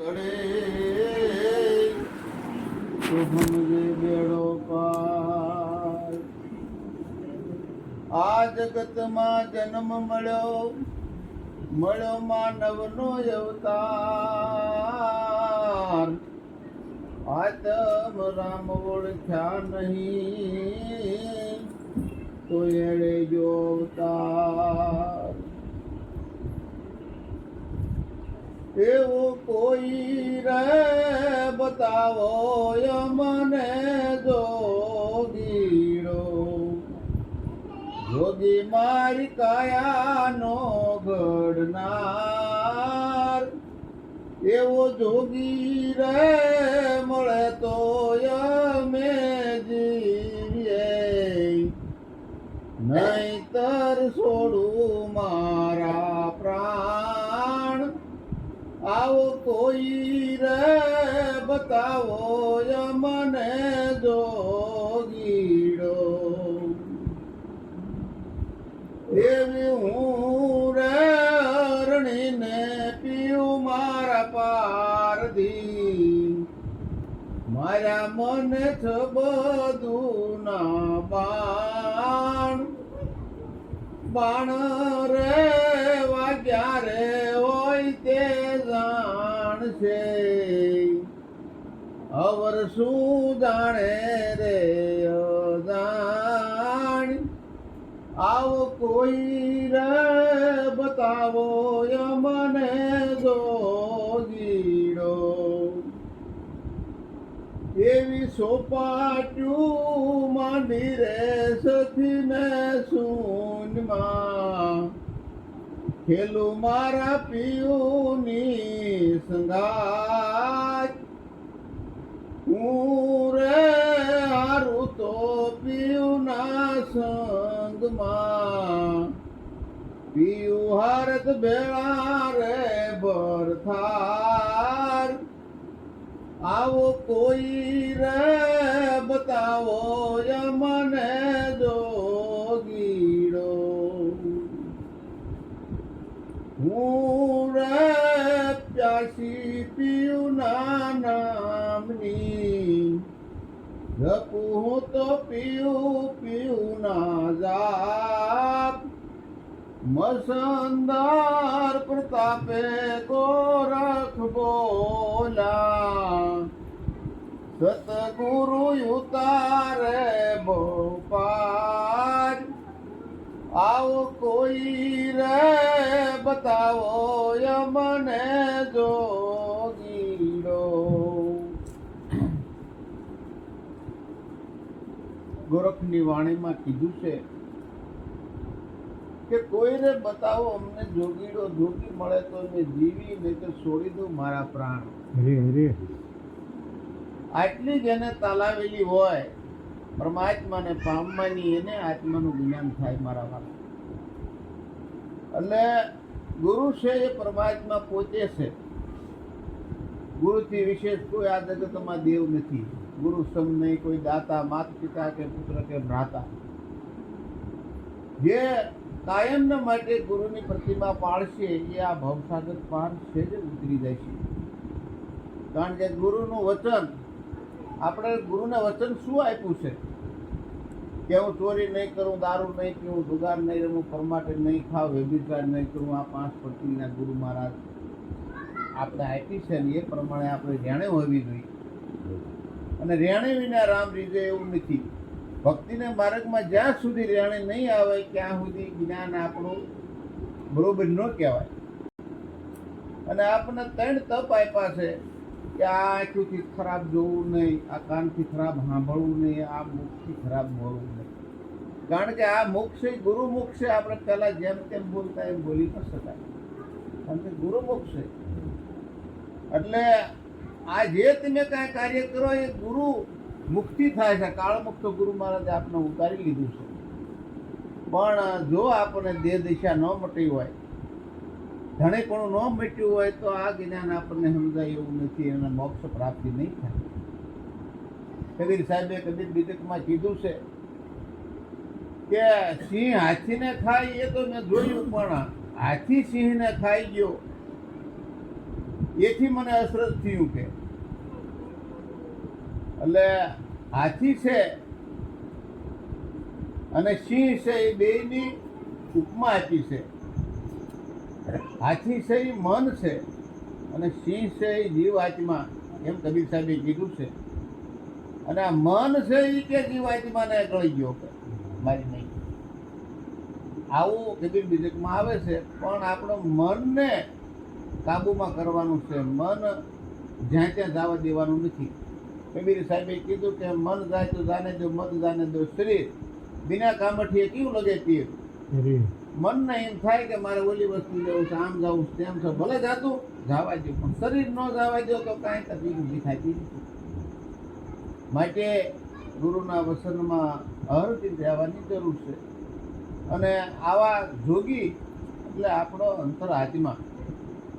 કડે તો સમજે બેડો પાર. આ જગતમાં જન્મ મળ્યો મળ્યો માનવનો અવતાર. આતમ રામ ઓળખ્યા નહીં, તો એળે જો અવતાર. એવો કોઈ રે બતાવો મને જોગીરો. જોગી મારી કાયાનો ઘડનાર. એવો જોગી રે મળે તો અમે જીવીએ. નહીતર કોઈ રે બતાવો મને જોગીડો એવી હું રે અરણીને પીઉં મારા પારધી. મારા મને છ બધું ના બાણ બાણ રે જાણશે અવર શું જાણે રે અજાણ? આવો કોઈ રે બતાવો મને જોગીડો એવી સોપાટ્યું માંડી રે સખીને શૂન્યમાં ખેલું મારા પિયુની સંગાત હું રે હારું તો પિયુના સંગમાં. પિયુ હારત ભેળા રે બરથાર આવો કોઈ રે બતાવો મને પ્યાસી પીયું ના નામની. જપું હું તો પીયું પીયું ના જાપ મસંદાર પ્રતાપે ગોરખ બોલા સતગુરુ ઉતારે બોપાર આવો કોઈ રે બતાવો મને જોગીડો ગોરખની વાણીમાં કીધું છે કે કોઈને બતાવો અમને જોગીડો જોગી મળે તો અમે જીવી નહીં તો છોડી દો મારા પ્રાણ. આટલી જેને તાલાવેલી હોય પરમાત્માને પામવાની એને આત્માનું જ્ઞાન થાય મારા વાળા એટલે ગુરુ છે એ પરમાત્મા પોતે છે. ગુરુથી વિશેષ કોઈ આ જગતમાં દેવ નથી. ગુરુ સમ નહીં, કોઈ દાતા, માત પિતા કે પુત્ર કે ભ્રાતા. જે કાયમના માટે ગુરુની પ્રતિમા પાળશે એ આ ભવસાગર પાર છે જ ઉતરી છે. કારણ કે ગુરુનું વચન, આપણે ગુરુને વચન શું આપ્યું છે? કે હું ચોરી નહીં કરું, દારૂ નહીં પીવું, જુગાર નહીં રમું, પરમાટે નહીં ખાવ વ્યભિચાર નહીં કરું, આ પાંચ પ્રતિના ગુરુ મહારાજ આપણે આપી છે ને એ પ્રમાણે આપણે જાણે હોવી જોઈએ. અને રેણે વિના રામ રીજે એવું નથી. ભક્તિને માર્ગમાં જ્યાં સુધી રેણે નહીં આવે, ત્યાં સુધી જ્ઞાન આપણું બરોબર ન કહેવાય. અને આપણને ત્રણ તપ આપ્યા છે કે આ આંખોથી ખરાબ જોવું નહીં, આ કાનથી ખરાબ સાંભળવું નહીં, આ મુખથી ખરાબ બોલવું નહીં. કારણ કે આ મુખ છે ગુરુમુખ ગુરુ મુખ છે, આપણે પહેલા જેમ તેમ બોલતા એમ બોલી ન શકાય. કારણ કે ગુરુ મુખ છે. એટલે આ જે તમે કાંઈ કાર્ય કરો, એ ગુરુ મુક્તિ થાય છે. કાળમુક્ત ગુરુ મહારાજે આપણે ઉતારી લીધું છે. પણ જો આપણે દેહ દિશા ન મટી હોય, ધણીપણું ન મટ્યું હોય, તો આ જ્ઞાન આપણને સમજાય એવું નથી અને મોક્ષ પ્રાપ્તિ નહીં થાય. કબીર સાહેબે કબીર બીજકમાં કીધું છે કે સિંહ હાથીને ખાય એ તો મેં જોયું, પણ હાથી સિંહને ખાઈ ગયો. એથી મને અસરજ થયું કે એટલે હાથી છે અને સિંહ છે એ ની ઉપમા આપી છે. હાથી છે એ મન છે અને સિંહ છે એ જીવ આત્મા એમ કબીર સાહેબે કીધું છે. અને આ મન છે એ કે જીવ આત્માને કળી ગયો મારી નહીં. આવું કબીર બીજકમાં આવે છે, પણ આપણો મનને કાબૂમાં કરવાનું છે. મન જ્યાં ત્યાં જવા દેવાનું નથી. કબીર સાહેબે કીધું કે મન જાય તો જાને દો મત જાને દો. શરીર. બિના કામઠીએ કેવું લગે તીર મનને એમ થાય કે મારે ઓલી વસ્તુ લેવું છે આમ જવું છે તેમ છે. ભલે જાતું જવા દો પણ શરીર ન જવા દો તો કાંઈ તકલીફ ઊભી થાય નથી માટે ગુરુના વસનમાં હરથી રહેવાની જરૂર છે. અને આવા જોગી એટલે આપણો અંતર આત્મા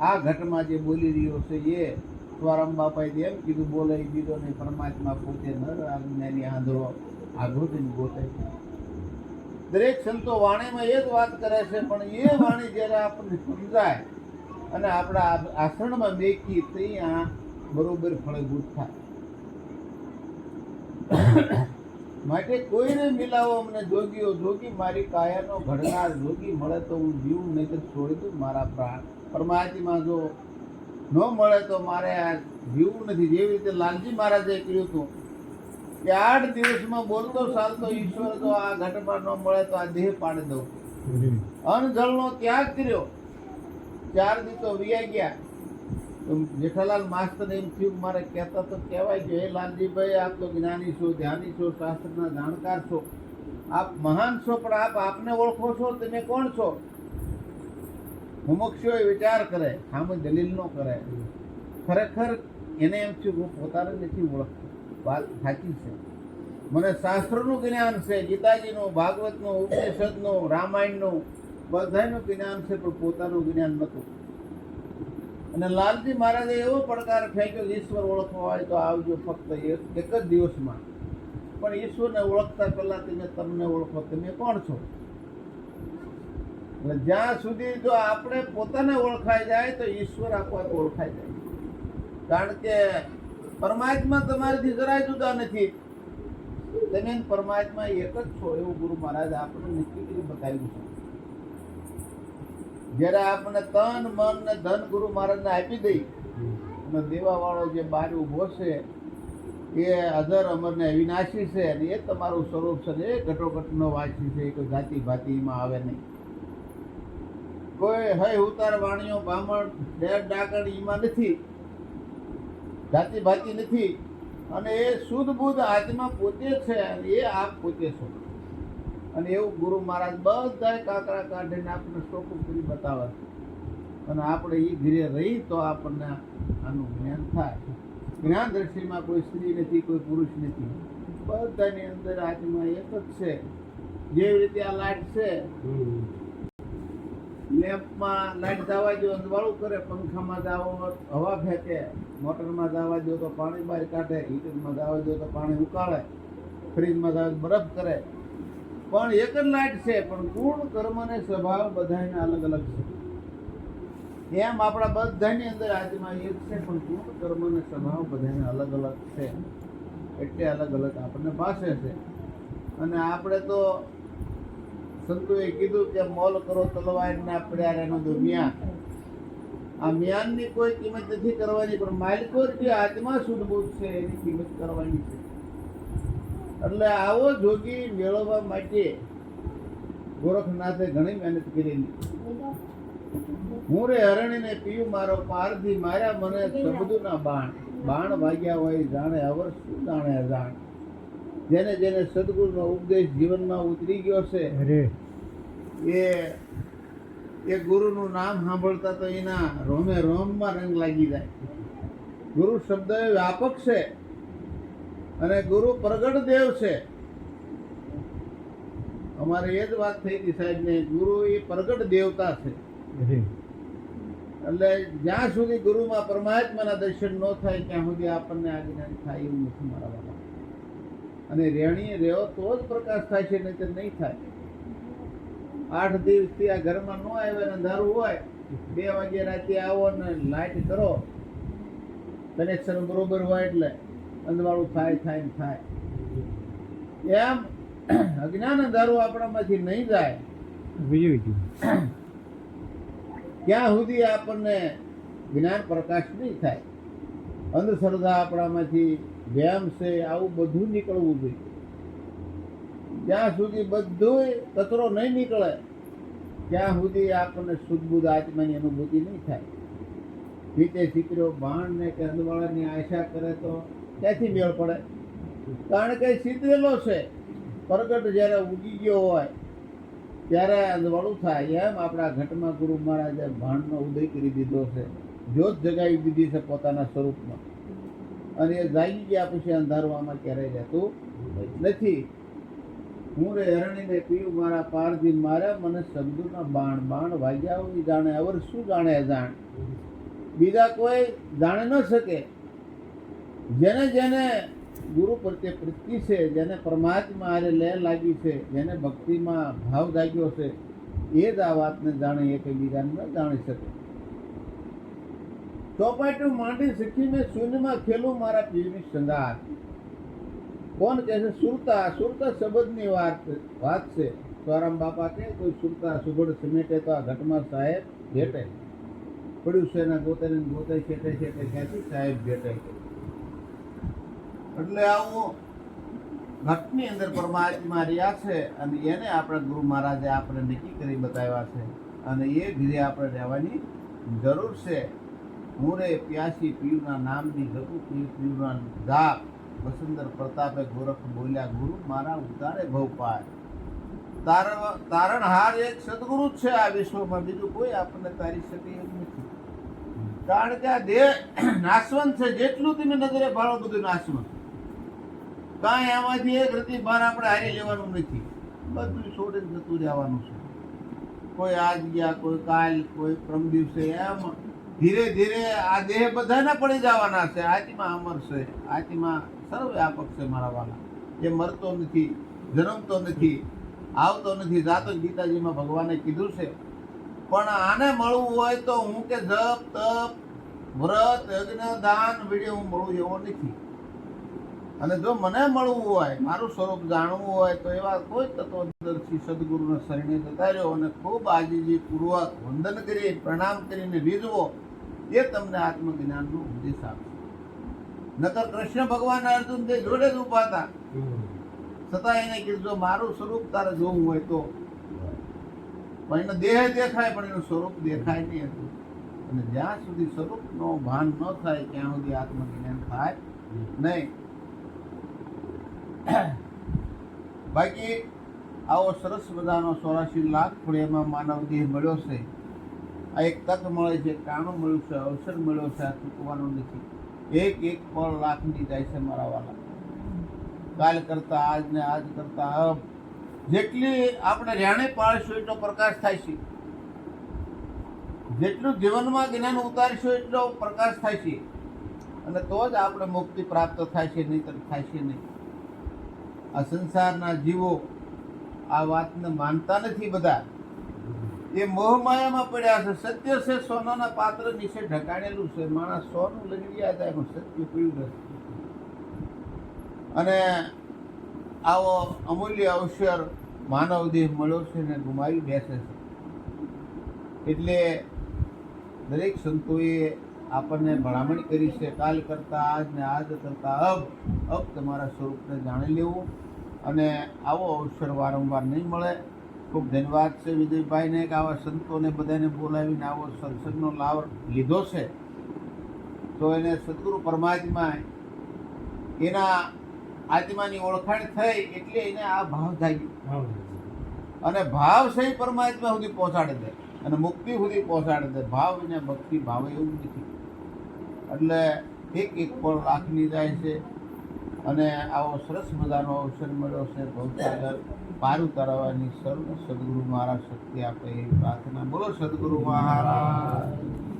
આ ઘટમાં જે બોલી રહ્યો છે એ સ્વરમ બાપાએ એમ કીધું, બોલે દીધો ને પરમાત્મા પોતે નર આજ્ઞાની આંધળો આઘૃતિની ગોતે દરેક સંતો વાણીમાં એ જ વાત કરે છે, પણ એ વાણી જ્યારે આપણને સમજાય અને આપણા આસરણમાં મેકી ત્યાં બરોબર ફળભૂત થાય. માટે કોઈને મિલાવો અમને જોગીઓ, જોગી, મારી કાયાનો ઘડનાર જોગી મળે તો હું જીવું નહીં તો છોડી દઉં, મારા પ્રાણ. પરમાત્મા જો ન મળે તો મારે આ જીવવું નથી. જેવી રીતે લાલજી મહારાજે કહ્યું હતું કે આઠ દિવસમાં બોલતો ચાલતો ઈશ્વર તો આ ઘટમાં ન મળે તો આ દેહ પાડી દઉં. અન્ન જળનો ત્યાગ કર્યો. ચાર દિવસો વિયા ગયા. જેઠાલાલ માસ્તર એમ થયું મારે કહેતા તો કહેવાય કે હે લાલજીભાઈ આપ તો જ્ઞાની છો ધ્યાની છો શાસ્ત્રના જાણકાર છો. આપ મહાન છો પણ આપ આપને ઓળખો છો તમે કોણ છો? મુમુક્ષો એ વિચાર કરે, સામે દલીલ ન કરે. ખરેખર એને એમ છે હું પોતાને નથી ઓળખતો. વાત સાચી છે. મને શાસ્ત્રનું જ્ઞાન છે, ગીતાજીનું, ભાગવતનું, ઉપનિષદનું, રામાયણનું, બધાનું જ્ઞાન છે, પણ પોતાનું જ્ઞાન નહોતું. અને લાલજી મહારાજે એવો પડકાર ફેંક્યો ઈશ્વર ઓળખવા હોય તો આવજો ફક્ત એક જ દિવસમાં. પણ ઈશ્વરને ઓળખતા પહેલાં તમે તમને ઓળખો, તમે કોણ છો? જ્યાં સુધી જો આપણે પોતાને ઓળખાઈ જાય તો ઈશ્વર આપોઆપ ઓળખાઈ જાય. કારણ કે પરમાત્મા તમારીથી જરાય જુદા નથી. તમે પરમાત્મા એક જ છો એવું ગુરુ મહારાજ આપણે નક્કી કરી બતાવ્યું છે. જ્યારે આપણે તન, મન ને ધન ગુરુ મહારાજને આપી દઈ, અને દેવા વાળો જે બાર ઊભો છે, એ અધર અમરને અવિનાશી છે અને એ તમારું સ્વરૂપ છે એ ઘટોઘટ નો વાંચી છે, એ કોઈ જાતિ ભાતિમાં આવે નહીં. કોઈ હય ઉતાર વાણીઓ, બ્રાહ્મણ ડેર ડાકણ, ઈમાં નથી. જાતિ ભાતી નથી. અને એ શુદ્ધ બુદ્ધ આત્મા પોતે છે અને એ આપ પોતે છો. અને એવું ગુરુ મહારાજ બધાય કાકરા કાઢીને આપણને સ્ટોપું પૂરી બતાવે અને આપણે એ ધીરે રહી તો આપણને આનું જ્ઞાન થાય જ્ઞાન દ્રષ્ટિમાં કોઈ સ્ત્રી નથી, કોઈ પુરુષ નથી. બધાની અંદર આત્મા એક જ છે. જેવી રીતે આ લાઈટ છે લેમ્પમાં લાઈટ દાવા જો અંધવાળું કરે, પંખામાં દાવો હવા ફેંકે, મોટરમાં દાવા જો તો પાણી બહાર કાઢે, હીટરમાં દાવા જો તો પાણી ઉકાળે, ફ્રીજમાં દાવા બરફ કરે. પણ એક જ લાઈટ છે, પણ ગુણ કર્મને સ્વભાવ બધાને અલગ અલગ છે. એમ આપણા બધાની અંદર આજમાં એક છે, પણ ગુણ કર્મને સ્વભાવ બધાને અલગ અલગ છે. એટલે અલગ અલગ આપણને પાસે છે. અને આપણે તો સંતોએ કીધું કે મોલ કરો તલવાર ના પડ્યા એનો દો મિયાન આ મ્યાનની કોઈ કિંમત નથી કરવાની, પણ માલિકો જે આત્મા સુધબૂત છે, એની કિંમત કરવાની છે. એટલે આવો જોગી મેળવવા માટે ગોરખનાથે ઘણી મહેનત કરેલી. હું રે હરણીને પીયું મારો પારથી માર્યા મને શબ્દોના બાણ. બાણ વાગ્યા હોય, જાણે અવર શું જાણે અજાણ. જેને જેને સદગુરુનો ઉપદેશ જીવનમાં ઉતરી ગયો છે એ એ ગુરુનું નામ સાંભળતા તો એના રોમે રોમમાં રંગ લાગી જાય. ગુરુ શબ્દ એ વ્યાપક છે અને ગુરુ પ્રગટ દેવ છે. અમારે એ જ વાત થઈ હતી સાહેબ ને ગુરુ એ પ્રગટ દેવતા છે. એટલે જ્યાં સુધી ગુરુમાં પરમાત્માના દર્શન ન થાય ત્યાં સુધી આપણને આ જ્ઞાન થાય એવું નથી મારા અને રેણીએ રહેવો તો જ પ્રકાશ થાય છે નહીં તો નહીં થાય. આઠ દિવસથી આ ઘરમાં ન આવે અંધારું હોય બે વાગે રાતે આવો ને લાઇટ કરો. કનેક્શન બરોબર હોય એટલે અંધવાળું થાય થાય ને થાય. એમ અજ્ઞાન અંધારું આપણામાંથી નહીં જાય. ગયું સુધી આપણને જ્ઞાન પ્રકાશ નહીં થાય? અંધશ્રદ્ધા આપણામાંથી વ્યામ છે, આવું બધું નીકળવું જોઈએ. જ્યાં સુધી બધું કચરો નહીં નીકળે, ત્યાં સુધી આપણને શુદ્ધ બુદ્ધ આત્માની અનુભૂતિ નહીં થાય. રીતે દીકરીઓ બાણ ને કે અંધવાળાની આશા કરે તો ક્યાંથી મેળ પડે? કારણ કે સીધેલો છે. પ્રગટ જ્યારે ઉગી ગયો હોય, ત્યારે અંધવાળું થાય. એમ આપણા ઘટમાં ગુરુ મહારાજે ભાણનો ઉદય કરી દીધો છે. જ્યોત જગાવી દીધી છે પોતાના સ્વરૂપમાં. અને એ જાગી ગયા પછી અંધારું આમાં ક્યારેય રહેતું નથી. હું રે હરણીને પીવું મારા પારજી માર્યા મને શબ્દોના બાણ બાણ વાગ્યા હોય જાણે અવર શું જાણે જાણ બીજા કોઈ જાણે ન શકે. જેને જેને ગુરુ પ્રત્યે પ્રીતિ છે, જેને પરમાત્મા હારે લે લાગી છે, જેને ભક્તિમાં ભાવ જાગ્યો છે, એ જ આ વાતને જાણે એકબીજાને ન જાણી શકે. ચોપાટું માંડી શીખી મેં શૂન્યમાં ખેલું મારા પીરની સંગાર કોણ કહે છે, સુરતા સુરતા શબ્દની વાત વાત છે. સ્વરામ બાપા કે, કોઈ સુરતા સુગડ સમેટે તો આ ઘટમાં સાહેબ ભેટે. પડ્યું છે એના ગોતે ને ગોતે, છેટે છેટે, ક્યાંથી સાહેબ ભેટે? એટલે આવું ઘટની અંદર પરમાત્મા રહ્યા છે અને એને આપણા ગુરુ મહારાજે આપણે નક્કી કરી બતાવ્યા છે અને એ ઘીરે આપણે રહેવાની જરૂર છે. હું રે પ્યાસી પીયુના નામની પીયું પીયુના જાપ વસુંદર પ્રતાપે ગોરખ બોલ્યા, ગુરુ, મારા ઉતારે ભવ પાય તારણ, તારણહાર એક સદગુરુ જ છે આ વિશ્વમાં. બીજું કોઈ આપણને તારી શકે એવું નથી. કારણ કે આ દેહ નાશવંત છે. જેટલું તમે નજરે ભાળો બધું નાશવંત. કાંઈ આમાંથી એક રતી બહાર આપણે હારી લેવાનું નથી. બધું છોડીને જતું રહેવાનું છે. કોઈ આજ ગયા, કોઈ કાલ, કોઈ પ્રમ દિવસે એમ ધીરે ધીરે આ દેહ બધાને પડી જવાના છે. આત્મા અમર છે. આત્મા સર્વવ્યાપક છે મારા વાલા. એ મરતો નથી, જન્મતો નથી, આવતો નથી, જાતો જ ગીતાજીમાં ભગવાને કીધું છે. પણ આને મળવું હોય તો હું કે જપ, તપ, વ્રત, યજ્ઞ, દાન, વીડિયો હું મળું એવો નથી. અને જો મને મળવું હોય, મારું સ્વરૂપ જાણવું હોય, તો એવા કોઈ તત્વદર્શી સદગુરુના શરણે જતા રહ્યો અને ખૂબ આજીજી પૂર્વક વંદન કરી, પ્રણામ કરીને રીઝવો એ તમને આત્મજ્ઞાનનો ઉપદેશ આપશે. નકર કૃષ્ણ ભગવાન અર્જુન તે જોડે જ ઊભા હતા. છતાં એને કીધું, જો મારું સ્વરૂપ તારે જોવું હોય તો. પણ એનો દેહ દેખાય, પણ એનું સ્વરૂપ દેખાય નહીં હતું અને જ્યાં સુધી સ્વરૂપનો ભાન ન થાય, ત્યાં સુધી આત્મજ્ઞાન થાય નહીં. બાકી, આવો સરસ મજાનો ચોરાશી લાખ ફળિયામાં માનવ દેહ મળ્યો છે. આ એક તક મળે છે, કાણું મળ્યું છે, અવસર મળ્યો છે, આ ચૂકવાનું નથી. એક એક પળ લાખની જાય છે મારા વાલા. કાલ કરતા આજ ને આજ કરતા જેટલી આપણે રેણે પાળશું એટલો પ્રકાશ થાય છે. જેટલું જીવનમાં જ્ઞાન ઉતારશું એટલો પ્રકાશ થાય છે. અને તો જ આપણે મુક્તિ પ્રાપ્ત થાય છે, નહીતર થાય છે નહીં. આ સંસારના જીવો આ વાતને માનતા નથી બધા. એ મોહમાયામાં પડ્યા છે. સત્ય છે, સોનાના પાત્ર નીચે ઢકાણેલું છે. માણસ સોનું લગડી હતા, પણ સત્ય પીળું નથી. અને આવો અમૂલ્ય અવસર માનવ દેહ મળ્યો છે ને ગુમાવી બેસે છે. એટલે દરેક સંતોએ આપણને ભલામણ કરી છે, કાલ કરતા આજ ને આજ કરતા અબ અબ તમારા સ્વરૂપને જાણી લેવું. અને આવો અવસર વારંવાર નહીં મળે. ખૂબ ધન્યવાદ છે વિજયભાઈને કે આવા સંતોને બધાને બોલાવીને આવો સત્સંગનો લાભ લીધો છે. તો એને સદગુરુ પરમાત્મા એના આત્માની ઓળખાણ થઈ એટલે એને આ ભાવ થાય અને ભાવ સહી પરમાત્મા સુધી પહોંચાડે દે અને મુક્તિ સુધી પહોંચાડે દે ભાવ એને ભક્તિ ભાવ એવું નથી. એટલે એક એક પળ રાખની જાય છે. અને આવો સરસ મજાનો અવસર મળ્યો છે. ભવસાગર પાર કરવાની સર્વ સદગુરુ મહારાજ શક્તિ આપે એવી પ્રાર્થના. બોલો સદગુરુ મહારાજ.